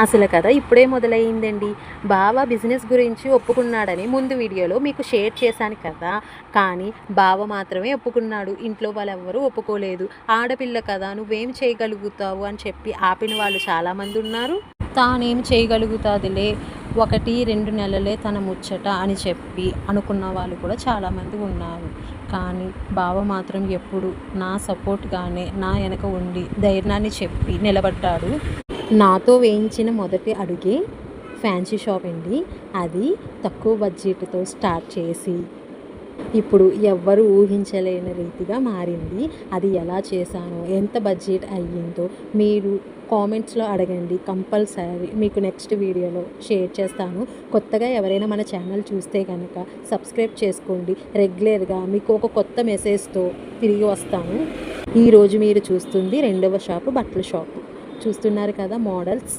అసలు కథ ఇప్పుడే మొదలయ్యిందండి బావ బిజినెస్ గురించి ఒప్పుకున్నాడని ముందు వీడియోలో మీకు షేర్ చేశాను కదా. కానీ బావ మాత్రమే ఒప్పుకున్నాడు. ఇంట్లో వాళ్ళెవ్వరూ ఒప్పుకోలేదు. ఆడపిల్ల కదా నువ్వేం చేయగలుగుతావు అని చెప్పి ఆపిన వాళ్ళు చాలామంది ఉన్నారు. తానేం చేయగలుగుతాదిలే ఒకటి రెండు నెలలే తన ముచ్చట అని చెప్పి అనుకున్న వాళ్ళు కూడా చాలామంది ఉన్నారు. కానీ బావ మాత్రం ఎప్పుడు నా సపోర్ట్గానే నా వెనక ఉండి ధైర్యాన్ని చెప్పి నిలబడ్డాడు. నాతో వేయించిన మొదటి అడుగే ఫ్యాన్సీ షాప్ అండి. అది తక్కువ బడ్జెట్తో స్టార్ట్ చేసి ఇప్పుడు ఎవ్వరు ఊహించలేని రీతిగా మారింది. అది ఎలా చేశానో ఎంత బడ్జెట్ అయ్యిందో మీరు కామెంట్స్లో అడగండి కంపల్సరీ. మీకు నెక్స్ట్ వీడియోలో షేర్ చేస్తాను. కొత్తగా ఎవరైనా మన ఛానల్ చూస్తే కనుక సబ్స్క్రైబ్ చేసుకోండి. రెగ్యులర్గా మీకు ఒక కొత్త మెసేజ్తో తిరిగి వస్తాను. ఈరోజు మీరు చూస్తుంది రెండవ షాపు బట్టల షాపు. చూస్తున్నారు కదా మోడల్స్.